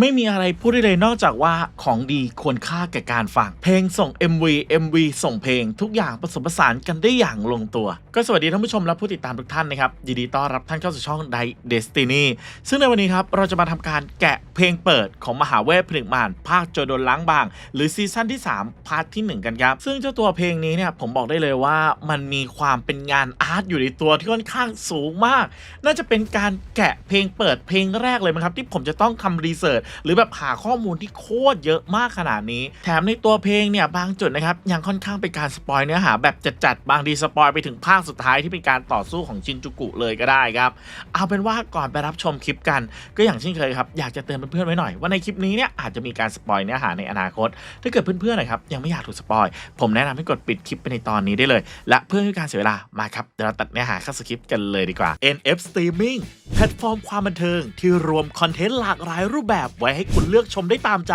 ไม่มีอะไรพูดได้เลยนอกจากว่าของดีควรค่าแก่การฟัง เพลงส่ง MV MV ส่งเพลง ทุกอย่างผสมผสานกันได้อย่างลงตัว ก็สวัสดีท่านผู้ชมและผู้ติดตามทุกท่านนะครับยินดีต้อนรับท่านเข้าสู่ช่องไดเดสตินีซึ่งในวันนี้ครับเราจะมาทำการแกะเพลงเปิดของมหาเวทผลึกมานภาคโจโดนล้างบาง หรือซีซั่นที่ 3 พาร์ทที่ 1 กันครับ ซึ่งเจ้าตัวเพลงนี้เนี่ยผมบอกได้เลยว่ามันมีความเป็นงานอาร์ตอยู่ในตัวที่ค่อนข้างสูงมาก น่าจะเป็นการแกะเพลงเปิดเพลงแรกเลยมั้งครับที่ผมจะต้องทำรีเสิร์ชหรือแบบหาข้อมูลที่โคตรเยอะมากขนาดนี้ แถมในตัวเพลงเนี่ยบางจุดนะครับยังค่อนข้างเป็นการสปอยเนื้อหาแบบจัดๆบางทีสปอยไปถึงภาคสุดท้ายที่เป็นการต่อสู้ของชินจูกุเลยก็ได้ครับ เอาเป็นว่าก่อนไปรับชมคลิปกัน ก็อย่างเช่นเคยครับอยากจะเตือนเพื่อนๆไว้หน่อยว่าในคลิปนี้เนี่ยอาจจะมีการสปอยเนื้อหาในอนาคต ถ้าเกิดเพื่อนๆนะครับยังไม่อยากถูกสปอยผมแนะนำให้กดปิดคลิปไปในตอนนี้ได้เลย และเพื่อไม่ให้การเสียเวลามาครับเดี๋ยวเราตัดเนื้อหาเข้าสคริปต์กันเลยดีกว่า NF Streaming แพลตฟอร์มความบันเทิงที่รวมคอนเทนต์หลากหลายรูปแบบไว้ให้คุณเลือกชมได้ตามใจ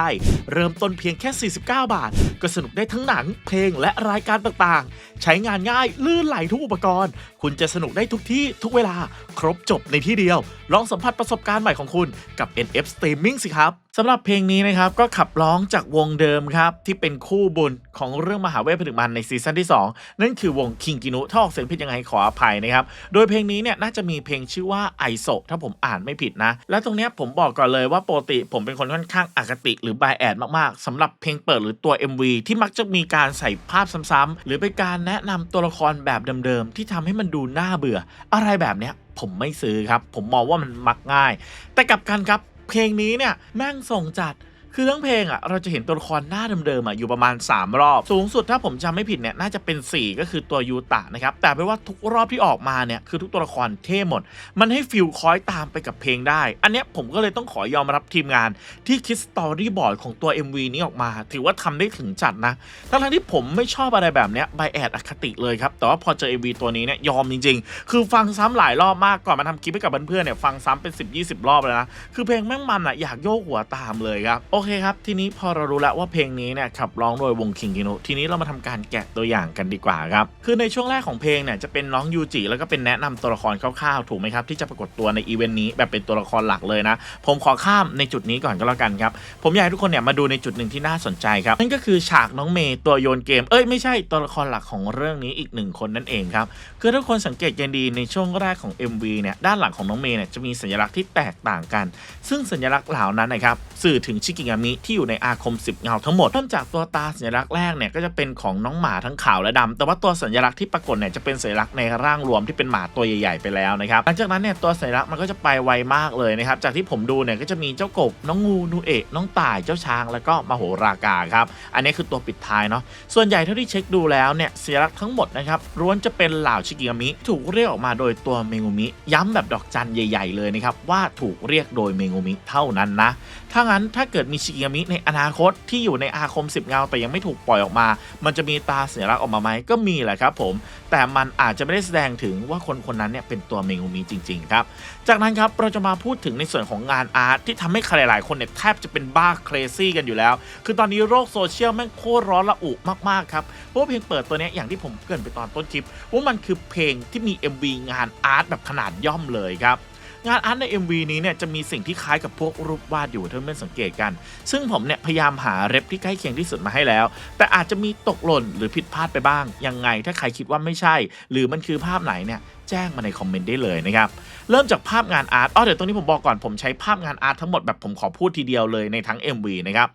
เริ่มต้นเพียงแค่ 49 บาท ก็สนุกได้ทั้งหนัง เพลงและรายการต่างๆ ใช้งานง่ายลื่นไหลทุกอุปกรณ์ คุณจะสนุกได้ทุกที่ทุกเวลา ครบจบในที่เดียว ลองสัมผัสประสบการณ์ใหม่ของคุณกับ NF Streaming สิครับ สำหรับเพลงนี้นะครับก็ขับร้องจากวงเดิมครับ ที่เป็นคู่บุญของเรื่องมหาเวทผลึกมันในซีซั่นที่ 2 นั่นคือวงคิงกินุถ้าออกเสียงผิดยังไงขออภัยนะครับ โดยเพลงนี้เนี่ยน่าจะมีเพลงชื่อว่าไอโซถ้าผมอ่านไม่ผิดนะ และตรงเนี้ยผมบอกก่อนเลยว่าปกติผมเป็นคนค่อนข้างอคติหรือ b บแอดมากๆสำหรับเพลงเปิดหรือตัว MV ที่มักจะมีการใส่ภาพซ้ำๆหรือเป็นการแนะนำตัวละครแบบเดิมๆที่ทำให้มันดูน่าเบื่อ อะไรแบบเนี้ยผมไม่ซื้อครับ ผมมองว่ามันมักง่าย แต่กลับกันครับ เพลงนี้เนี่ยแม่งส่งจัด คือทั้งเพลงอะเราจะเห็นตัวละครหน้าเดิมๆอะอยู่ประมาณ 3 รอบ สูงสุดถ้าผมจำไม่ผิดเนี่ยน่าจะเป็น 4 ก็คือตัวยูตะนะครับแต่เป็นว่าทุกรอบที่ออกมาเนี่ยคือทุกตัวละครเท่หมด มันให้ฟิลคอยตามไปกับเพลงได้ อันเนี้ยผมก็เลยต้องขอยอมรับทีมงานที่คิดสตอรี่บอร์ดของตัว MV นี้ออกมา ถือว่าทำได้ถึงจัดนะทั้งที่ผมไม่ชอบอะไรแบบเนี้ยไบแอดอคติเลยครับแต่ว่าพอเจอ MV ตัวนี้เนี่ยยอมจริง ๆ คือฟังซ้ำหลายรอบมากก่อนมาทำคลิปให้กับเพื่อนๆเนี่ยฟังซ้ำเป็น 10-20 รอบเลยนะคือเพลงแม่งมันอะอยากโยกหัวตามเลยครับโอเคเคครับ ทีนี้พอเรารู้แล้วว่าเพลงนี้เนี่ยขับร้องโดยวงคิงกินุทีนี้เรามาทำการแกะตัวอย่างกันดีกว่าครับ คือในช่วงแรกของเพลงเนี่ยจะเป็นน้องยูจิแล้วก็เป็นแนะนำตัวละครคร่าวๆ ถูกไหมครับ ที่จะปรากฏตัวในอีเวนต์นี้แบบเป็นตัวละครหลักเลยนะ ผมขอข้ามในจุดนี้ก่อนก็แล้วกันครับ ผมอยากให้ทุกคนเนี่ยมาดูในจุดหนึ่งที่น่าสนใจครับ นั่นก็คือฉากน้องเมย์ตัวโยนเกม เอ้ยไม่ใช่ตัวละครหลักของเรื่องนี้อีกหนึ่งคนนั่นเองครับคือถ้าคนสังเกตกันดีในช่วงแรกของ MV เนี่ยด้านหลังของน้องเมย์เนี่ยจะมีสัญลักษณ์ที่แตกต่างกัน ซึ่งสัญลักษณ์เหล่านั้นนะครับสื่อถึงชิกิงามิที่อยู่ในอาคม 10 เงาทั้งหมดเริ่มจากตัวตาสัญลักษณ์แรกเนี่ยก็จะเป็นของน้องหมาทั้งขาวและดำแต่ว่าตัวสัญลักษณ์ที่ปรากฏเนี่ยจะเป็นสัญลักษณ์ในร่างรวมที่เป็นหมาตัวใหญ่ๆไปแล้วนะครับหลังจากนั้นเนี่ยตัวสัญลักษณ์มันก็จะไปไวมากเลยนะครับจากที่ผมดูเนี่ยก็จะมีเจ้ากบน้องงูนูเอะน้องต่ายเจ้าช้างแล้วก็มโหรากาครับอันนี้คือตัวปิดท้ายเนาะส่วนใหญ่เท่าที่เช็คดูแล้วเนี่ยสัญลักษณ์ทั้งหมดนะครับล้วนจะเป็นเหล่าชิกิงามิถูกเรียกออกมาโดยตัวเมงูมิย้ำแบบดอกจันใหญ่ ๆ เลยนะครับว่าถูกเรียกโดยเมงูมิเท่านั้นนะถ้างั้นถ้าเกิดมีชิกิงามิในอนาคตที่อยู่ในอาคม 10 เงา แต่ยังไม่ถูกปล่อยออกมา มันจะมีตาสัญลักษณ์ออกมาไหมก็มีแหละครับผม แต่มันอาจจะไม่ได้แสดงถึงว่าคนคนนั้นเนี่ยเป็นตัวเมงูมิจริงๆครับ จากนั้นครับเราจะมาพูดถึงในส่วนของงานอาร์ตที่ทำให้ใครหลายๆคนเนี่ยแทบจะเป็นบ้าเครซี่กันอยู่แล้ว คือตอนนี้โลกโซเชียลแม่งโคตรร้อนระอุมากๆครับเพราะาเพลงเปิดตัวเนี้ยอย่างที่ผมเกรินไปตอนต้นคลิปว่ามันคือเพลงที่มี MV งานอาร์ตแบบขนาดย่อมเลยครับ งานอาร์ตใน MV นี้เนี่ยจะมีสิ่งที่คล้ายกับพวกรูปวาดอยู่ถ้าเพื่อนสังเกตกัน ซึ่งผมเนี่ยพยายามหาเรปที่ใกล้เคียงที่สุดมาให้แล้ว แต่อาจจะมีตกหล่นหรือผิดพลาดไปบ้าง ยังไงถ้าใครคิดว่าไม่ใช่ หรือมันคือภาพไหนเนี่ยแจ้งมาในคอมเมนต์ได้เลยนะครับ เริ่มจากภาพงานอาร์ตอ๋อเดี๋ยวตรงนี้ผมบอกก่อนผมใช้ภาพงานอาร์ตทั้งหมดแบบผมขอพูดทีเดียวเลยในทั้ง MV นะครับ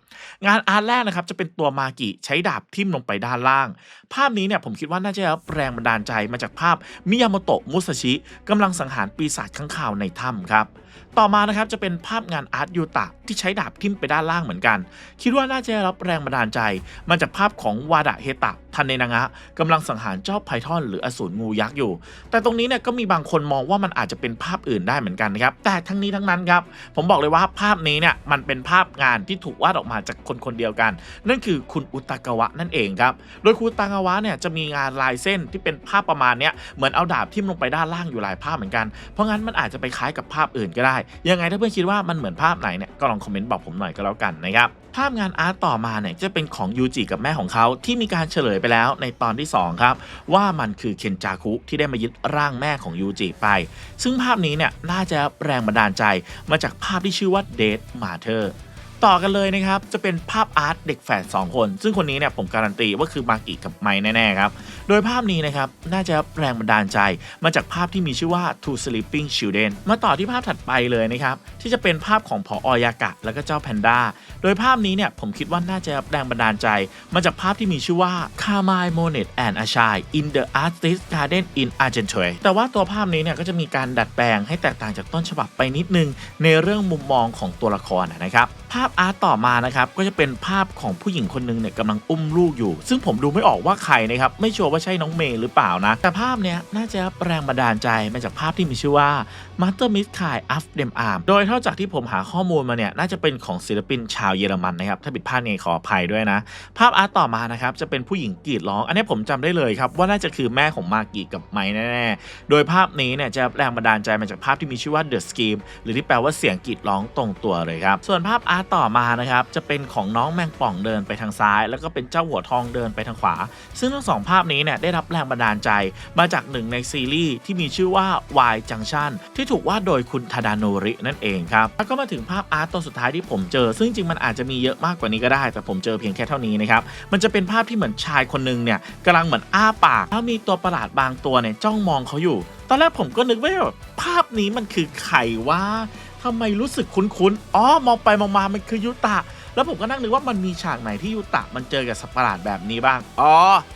งานอาร์ตแรกนะครับจะเป็นตัวมากิใช้ดาบทิ่มลงไปด้านล่าง ภาพนี้เนี่ยผมคิดว่าน่าจะรับแรงบันดาลใจมาจากภาพมิยามโตะมุสชิกำลังสังหารปีศาจข้างข่าวในถ้ำครับต่อมานะครับจะเป็นภาพงานอาร์ตยูตะที่ใช้ดาบทิ่มไปด้านล่างเหมือนกัน คิดว่าน่าจะรับแรงบันดาลใจมาจากภาพของวาดะเฮตะทันเนนางะกำลังสังหารเจ้าไพทอนหรืออสูรงูยักษ์อยู่ แต่ตรงนี้นี่เนี่ยก็มีบางคนมองว่ามันอาจจะเป็นภาพอื่นได้เหมือนกันนะครับแต่ทั้งนี้ทั้งนั้นครับผมบอกเลยว่าภาพนี้เนี่ยมันเป็นภาพงานที่ถูกวาดออกมาจากคนคนเดียวกัน นั่นคือคุณอุตากาวะนั่นเองครับโดยคุณอุตากาวะเนี่ยจะมีงานลายเส้นที่เป็นภาพประมาณเนี้ยเหมือนเอาดาบทิ่มลงไปด้านล่างอยู่หลายภาพเหมือนกันเพราะงั้นมันอาจจะไปคล้ายกับภาพอื่นก็ได้ ยังไงถ้าเพื่อนคิดว่ามันเหมือนภาพไหนเนี่ยก็ลองคอมเมนต์บอกผมหน่อยก็แล้วกันนะครับ ภาพงานอาร์ตต่อมาเนี่ยจะเป็นของยูจิกับแม่ของเขาที่มีการเฉลยไปแล้วในตอนที่ 2 ครับ ว่ามันคือเคนจาคุที่ได้มายึดร่างแม่ของยูจิไป ซึ่งภาพนี้เนี่ยน่าจะแรงบันดาลใจมาจากภาพที่ชื่อว่า Dead Matter ต่อกันเลยนะครับ จะเป็นภาพอาร์ตเด็กแฝด2คน ซึ่งคนนี้เนี่ยผมการันตีว่าคือมากิกับไมค์แน่ ๆ ครับ โดยภาพนี้นะครับ น่าจะแรงบันดาลใจ มาจากภาพที่มีชื่อว่า Two Sleeping Children มาต่อที่ภาพถัดไปเลยนะครับ ที่จะเป็นภาพของพออยากะ แล้วก็เจ้าแพนด้าโดยภาพนี้เนี่ยผมคิดว่าน่าจะแรงบันดาลใจ มาจากภาพที่มีชื่อว่า Carmine Monet and a c h a i in the Artist Garden in Argenteuil แต่ว่าตัวภาพนี้เนี่ยก็จะมีการดัดแปลงให้แตกต่างจากต้นฉบับไปนิดนึงในเรื่องมุมมองของตัวละครนะครับภาพอาร์ตต่อมานะครับก็จะเป็นภาพของผู้หญิงคนหนึงเนี่ยกำลังอุ้มลูกอยู่ ซึ่งผมดูไม่ออกว่าใครนะครับไม่ชัวร์ว่าใช่น้องเมย์หรือเปล่านะ แต่ภาพเนี้ยน่าจะแรงบันดาลใจมาจากภาพที่มีชื่อว่า Master Miss Kai of Them Arm โดยเท่าจากที่ผมหาข้อมูลมาเนี่ยน่าจะเป็นของศิลปินชาวเยอรมันนะครับถ้าผิดพลาดเนี่ยขออภัยด้วยนะ ภาพอาร์ตต่อมานะครับจะเป็นผู้หญิงกรีดร้อง อันนี้ผมจำได้เลยครับว่าน่าจะคือแม่ของมากีกับไมค์แน่ๆโดยภาพนี้เนี่ยจะแรงบันดาลใจมาจากภาพที่มีชื่อว่า The Scheme หรือที่แปลว่าเสียงกรีดร้องตรงตัวเลยครับส่วนภาพอาร์ตต่อ่อมานะครับจะเป็นของน้องแมงป่องเดินไปทางซ้าย แล้วก็เป็นเจ้าหัวทองเดินไปทางขวา ซึ่งทั้งสองภาพนี้เนี่ยได้รับแรงบันดาลใจมาจากหนึ่งในซีรีส์ที่มีชื่อว่า Y Junction ที่ถูกวาดโดยคุณทาดาโนรินั่นเองครับแล้วก็มาถึงภาพอาร์ตตัวสุดท้ายที่ผมเจอ ซึ่งจริงมันอาจจะมีเยอะมากกว่านี้ก็ได้ แต่ผมเจอเพียงแค่เท่านี้นะครับมันจะเป็นภาพที่เหมือนชายคนหนึ่งเนี่ยกำลังเหมือนอ้าปากแล้วมีตัวประหลาดบางตัวเนี่ยจ้องมองเขาอยู่ ตอนแรกผมก็นึกว่าภาพนี้มันคือใครวะ ทำไมรู้สึกคุ้นๆ อ๋อ มองไปมองมามันคือยุตะ แล้วผมก็นั่งนึกว่ามันมีฉากไหนที่ยูตะมันเจอกับสัตว์ประหลาดแบบนี้บ้าง อ๋อ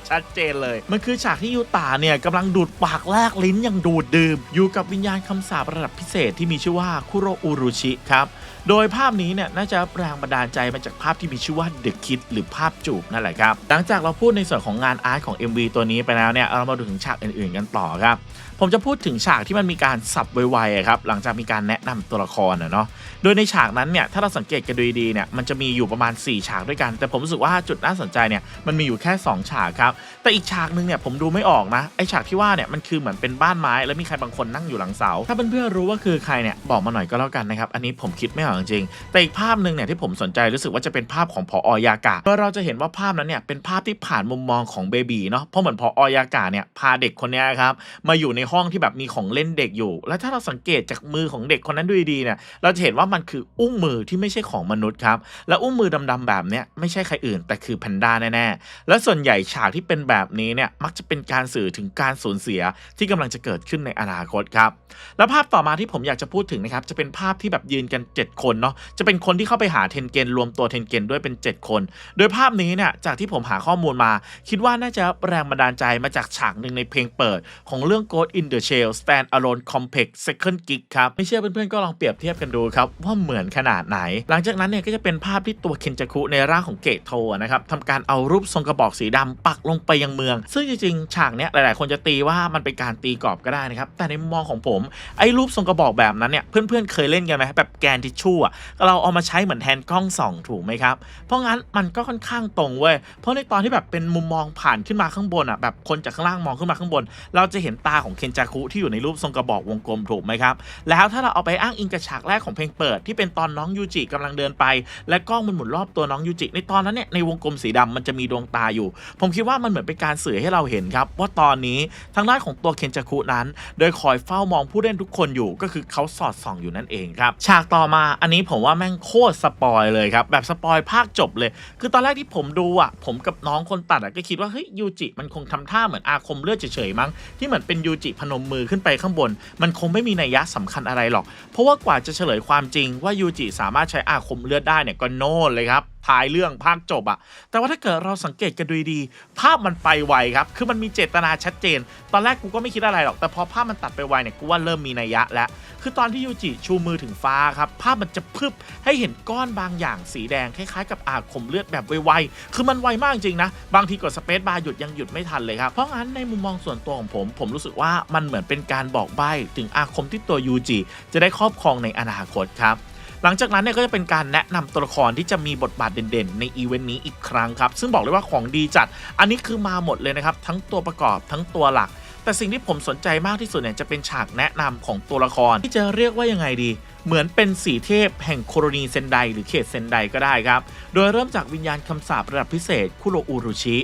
ชัดเจนเลย มันคือฉากที่ยูตะเนี่ยกำลังดูดปากแลกลิ้นอย่างดูดดื่ม อยู่กับวิญญาณคำสาประดับพิเศษที่มีชื่อว่าคุโรอุรุชิครับโดยภาพนี้เนี่ยน่าจะแรงบันดาลใจมาจากภาพที่มีชื่อว่า The Kid หรือภาพจูบนั่นแหละครับ หลังจากเราพูดในส่วนของงานอาร์ตของ MV ตัวนี้ไปแล้วเนี่ยเรามาดูถึงฉากอื่นๆกันต่อครับ ผมจะพูดถึงฉากที่มันมีการสับไวๆครับหลังจากมีการแนะนำตัวละครอะเนาะโดยในฉากนั้นเนี่ยถ้าเราสังเกตกันดูดีเนี่ยมันจะมีอยู่ประมาณ 4 ฉากด้วยกัน แต่ผมรู้สึกว่าจุดน่าสนใจเนี่ยมันมีอยู่แค่ 2 ฉากครับแต่อีกฉากหนึ่งเนี่ยผมดูไม่ออกนะไอฉากที่ว่าเนี่ยมันคือเหมือนเป็นบ้านไม้ แล้วมีใครบางคนนั่งอยู่หลังเสาถ้าเพื่อนๆรู้ว่าคือใครเนี่ยบอกมาหน่อยก็แล้วกันนะครับอันนี้ผมคิดไม่ออกจริงๆแต่อีกภาพหนึ่งเนี่ยที่ผมสนใจรู้สึกว่าจะเป็นภาพของพออยากะโดยเราจะเห็นว่าภาพนั้นเนี่ยเป็นภาพที่ผ่านมุมมองของเบบีเนาะเพราะเหมือนพออยากะเนี่ยพาเด็กคนนี้ครับมาอยู่ในห้องที่แบบมีของเล่นเด็กอยู่ แล้วถ้าเราสังเกตจากมือของเด็กคนนั้นดูดีๆเนี่ย เราจะเห็นว่ามันคืออุ้งมือที่ไม่ใช่ของมนุษย์ครับ และอุ้งมือดำๆแบบเนี้ยไม่ใช่ใครอื่น แต่คือแพนด้าแน่ๆ และส่วนใหญ่ฉากที่เป็นแบบนี้เนี่ยมักจะเป็นการสื่อถึงการสูญเสียที่กำลังจะเกิดขึ้นในอนาคตครับ แล้วภาพต่อมาที่ผมอยากจะพูดถึงนะครับจะเป็นภาพที่แบบยืนกัน 7 คนเนาะจะเป็นคนที่เข้าไปหาเทนเกนรวมตัวเทนเกนด้วยเป็น 7 คน โดยภาพนี้เนี่ยจากที่ผมหาข้อมูลมา คิดว่าน่าจะแรงบันดาลใจมาจากฉากหนึ่งในเพลงเปิดของเรื่อง Ghost in the Shell Stand Alone Complex Second Gig ครับ ไม่เชื่อเพื่อนๆก็ลองเปรียบเทียบกันดูครับ ว่าเหมือนขนาดไหน หลังจากนั้นเนี่ยก็จะเป็นภาพที่ตัวเคนจัคุในร่างของเกตโทนะครับทำการเอารูปทรงกระบอกสีดำปักลงไปยังเมือง ซึ่งจริงๆฉากเนี้ยหลายๆ คนจะตีว่ามันเป็นการตีกรอบก็ได้นะครับ แต่ในมุมมองของผมไอ้รูปทรงกระบอกแบบนั้นเนี่ยเพื่อนๆเคยเล่นกันไหมแบบแกนทิชชู่อะเราเอามาใช้เหมือนแทนกล้องส่องถูกไหมครับเพราะงั้นมันก็ค่อนข้างตรงเว้ยเพราะในตอนที่แบบเป็นมุมมองผ่านขึ้นมาข้างบนอะแบบคนจากข้างล่างมองขึ้นมาข้างบน เราจะเห็นตาของเคนจาคุที่อยู่ในรูปทรงกระบอกวงกลมถูกไหมครับ แล้วถ้าเราเอาไปอ้างอิงกับฉากแรกของเพลงเปิดที่เป็นตอนน้องยูจิกำลังเดินไป และกล้องมันหมุนรอบตัวน้องยูจิในตอนนั้นเนี่ยในวงกลมสีดำมันจะมีดวงตาอยู่ ผมคิดว่ามันเหมือนเป็นการสื่อให้เราเห็นครับ ว่าตอนนี้ทางด้านของตัวเคนจาคุนั้น โดยคอยเฝ้ามองผู้เล่นทุกคนอยู่ก็คือเขาสอดส่องอยู่นั่นเองครับฉากต่อมาอันนี้ผมว่าแม่งโคตรสปอยเลยครับแบบสปอยภาคจบเลย คือตอนแรกที่ผมดูอะผมกับน้องคนตัดอะก็คิดว่าเฮ้ยยูจิมันคงทำท่าเหมือนอาคมเลือดเฉยๆมั้งที่เหมือนเป็นยูจิพนมมือขึ้นไปข้างบน มันคงไม่มีนัยยะสำคัญอะไรหรอก เพราะว่ากว่าจะเฉลยความจริงว่ายูจิสามารถใช้อาคมเลือดได้เนี่ยก็โน่นเลยครับ ท้ายเรื่องภาคจบอะแต่ว่าถ้าเกิดเราสังเกตกันดูดีๆภาพมันไปไวครับ คือมันมีเจตนาชัดเจน ตอนแรกกูก็ไม่คิดอะไรหรอก แต่พอภาพมันตัดไปไวเนี่ย กูว่าเริ่มมีนัยยะแล้ว คือตอนที่ยูจิชูมือถึงฟ้าครับ ภาพมันจะพึบให้เห็นก้อนบางอย่างสีแดงคล้ายๆ กับอาคมเลือดแบบไวๆ คือมันไวมากจริงนะ บางทีกดสเปซบาร์หยุดยังหยุดไม่ทันเลยครับ เพราะงั้นในมุมมองส่วนตัวของผม ผมรู้สึกว่ามันเหมือนเป็นการบอกใบ้ถึงอาคมที่ตัวยูจิจะได้ครอบครองในอนาคตครับ หลังจากนั้นเนี่ยก็จะเป็นการแนะนำตัวละครที่จะมีบทบาทเด่นๆ ในอีเวนต์นี้อีกครั้งครับ ซึ่งบอกเลยว่าของดีจัด อันนี้คือมาหมดเลยนะครับ ทั้งตัวประกอบทั้งตัวหลัก แต่สิ่งที่ผมสนใจมากที่สุดเนี่ยจะเป็นฉากแนะนำของตัวละคร ที่จะเรียกว่ายังไงดี เหมือนเป็นสีเทพแห่งโคโรนีเซนไดหรือเขตเซนไดก็ได้ครับ โดยเริ่มจากวิญญาณคำสาประดับพิเศษคุโรอุรุชิ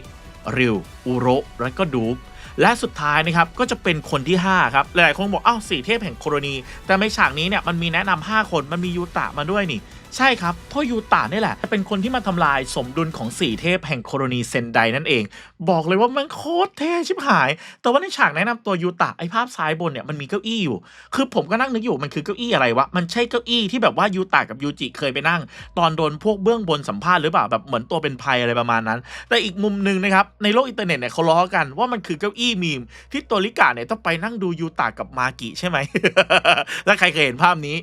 ริวอุโรและก็ดูป และสุดท้ายนะครับก็จะเป็นคนที่ 5 ครับ หลายๆคนบอกอ้าวสี่เทพแห่งโคโรนี แต่ในฉากนี้เนี่ยมันมีแนะนำ5คนมันมียูตะมาด้วยนี่ ใช่ครับ เพราะยูตะนี่แหละ เป็นคนที่มาทำลายสมดุลของสี่เทพแห่งโคโรนีเซนไดนั่นเอง บอกเลยว่ามันโคตรเท่ชิบหาย แต่ว่าในฉากแนะนำตัวยูตะไอภาพซ้ายบนเนี่ยมันมีเก้าอี้อยู่ คือผมก็นั่งนึกอยู่มันคือเก้าอี้อะไรวะ มันใช่เก้าอี้ที่แบบว่ายูตะกับยูจิเคยไปนั่ง ตอนโดนพวกเบื้องบนสัมภาษณ์หรือเปล่าแบบเหมือนตัวเป็นภัยอะไรประมาณนั้น แต่อีกมุมหนึ่งนะครับในโลกอินเทอร์เน็ตเนี่ยเขาล้อกันว่ามันคือเก้าอี้มีม ที่ตัวลิกาเนี่ยต้องไปนั่งดูยูตะกับมากิใช่ไหมถ้าใครเคยเห็นภาพนี้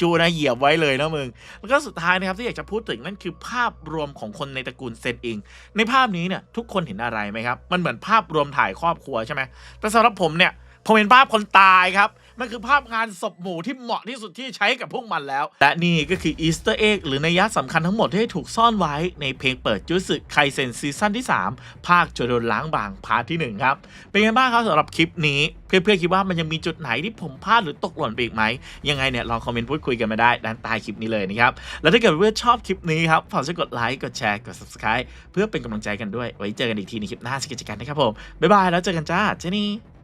จูๆนะเหยียบไว้เลยนะมึงแล้วก็สุดท้ายนะครับที่อยากจะพูดถึงนั่นคือภาพรวมของคนในตระกูลเซนอิงในภาพนี้เนี่ยทุกคนเห็นอะไรไหมครับ มันเหมือนภาพรวมถ่ายครอบครัวใช่ไหมแต่สำหรับผมเนี่ยผมเห็นภาพคนตายครับ มันคือภาพงานศพหมู่ที่เหมาะที่สุดที่ใช้กับพวกมันแล้ว และนี่ก็คืออีสเตอร์เอ็กหรือนัยยะสำคัญทั้งหมดที่ถูกซ่อนไว้ในเพลงเปิดจุดสึไคเซนซีซั่นที่ 3 ภาคโจโดนล้างบางพาร์ทที่ 1 ครับ เป็นไงบ้างครับสำหรับคลิปนี้ เพื่อนๆคิดว่ามันยังมีจุดไหนที่ผมพลาดหรือตกหล่นไปอีกไหม ยังไงเนี่ยลองคอมเมนต์พูดคุยกันมาได้ด้านใต้คลิปนี้เลยนะครับ แล้วถ้าเกิดเพื่อนๆชอบคลิปนี้ครับฝากช่วยกดไลค์กดแชร์กด subscribe เพื่อเป็นกำลังใจกันด้วยไว้เจอกันอีกทีในคลิปหน้าสกิจกันนะครับผมบ๊ายบายแล้วเจอกันจ้าเจนี่